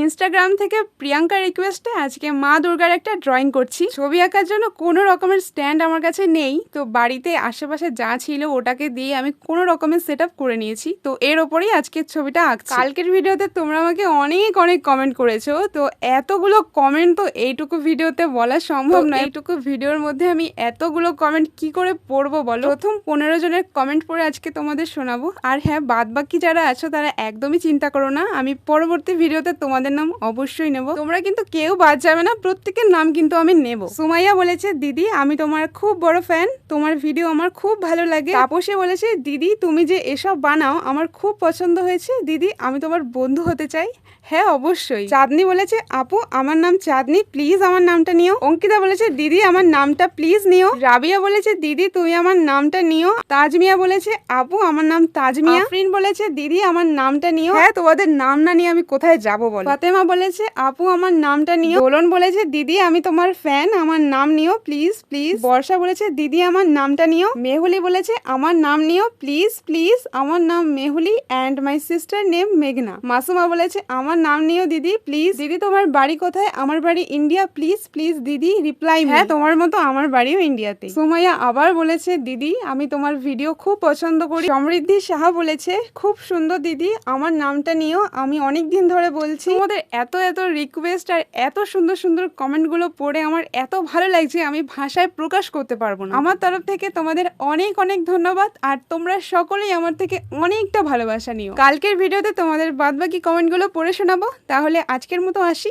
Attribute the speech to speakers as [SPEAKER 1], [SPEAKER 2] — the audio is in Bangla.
[SPEAKER 1] ইনস্টাগ্রাম থেকে প্রিয়াঙ্কা রিকোয়েস্টে আজকে মা দুর্গার একটা ড্রয়িং করছি। ছবি আঁকার জন্য কোনো রকমের স্ট্যান্ড আমার কাছে নেই। তো বাড়িতে আশেপাশে যা ছিল ওটাকে দিয়ে আমি কোনো রকমের সেট করে নিয়েছি। তো এর ওপরেই আজকের ছবিটা আঁকছি। কালকের ভিডিওতে তোমরা আমাকে অনেক অনেক কমেন্ট করেছ। তো এতগুলো কমেন্ট তো এইটুকু ভিডিওতে বলা সম্ভব নয়। এইটুকু ভিডিওর মধ্যে আমি এতগুলো কমেন্ট কি করে পড়ব বলো? প্রথম পনেরো জনের কমেন্ট পড়ে আজকে তোমাদের শোনাবো। আর হ্যাঁ বাদ বাকি যারা আছো তারা একদমই চিন্তা করো না। আমি পরবর্তী ভিডিওতে তোমাদের নাম অবশ্যই নেব। তোমরা কিন্তু কেউ বাদ যাবে না, প্রত্যেকের নাম কিন্তু আমি নেব। সুমাইয়া বলেছে, দিদি, আমি তোমার খুব বড় ফ্যান তোমার ভিডিও আমার খুব ভালো লাগে। তাপসে বলেছে, দিদি, তুমি যে এসব বানাও, আমার খুব পছন্দ হয়েছে। দিদি, আমি তোমার বন্ধু হতে চাই। হ্যাঁ অবশ্যই। চাঁদনি বলেছে, আপু, আমার নাম চাঁদনি প্লিজ আমার নামটা নিও। অঙ্কিতা বলেছে, দিদি, আমার নামটা প্লিজ নিও। রাবিয়া বলেছে, দিদি, তুমি আমার নামটা নিও। তাজমিয়া বলেছে, আপু, আমার নাম তাজমিয়া। বলেছে, দিদি, আমার নামটা নিও। হ্যাঁ তোমাদের নাম না নিয়ে আমি কোথায় যাব বল? ফাতেমা বলেছে, আপু, আমার নামটা নিও। দোলন বলেছে, দিদি, আমি তোমার ফ্যান, আমার নাম নিও, প্লিজ প্লিজ। বর্ষা বলেছে, দিদি, আমার নামটা নিও। মেহুলি বলেছে, আমার নাম নিও, প্লিজ প্লিজ। আমার নাম Mehuli and my sister name মেঘনা। মাসুমা বলেছে, আমার নাম নিও, দিদি, প্লিজ। দিদি, তোমার বাড়ি কোথায়? আমার বাড়ি ইন্ডিয়া, প্লিজ প্লিজ, দিদি রিপ্লাই হ্যাঁ তোমার মতো আমার বাড়িও ইন্ডিয়াতে। সোমাইয়া আবার বলেছে, দিদি, আমি তোমার ভিডিও খুব পছন্দ করি। সমৃদ্ধি সাহা বলেছে, খুব সুন্দর, দিদি, আমার নামটা নিও। আমি অনেক দিন ধরে বলছি তোমাদের এত এত রিকোয়েস্ট আর এত সুন্দর সুন্দর কমেন্টগুলো পড়ে আমার এত ভালো লাগছে, আমি ভাষায় প্রকাশ করতে পারব না। আমার তরফ থেকে তোমাদের অনেক অনেক ধন্যবাদ আর তোমরা সকলেই আমার থেকে অনেকটা ভালোবাসা নিও। কালকের ভিডিওতে তোমাদের বাদবাকি কমেন্টগুলো পড়ে শোনাবো। তাহলে আজকের মতো আসি।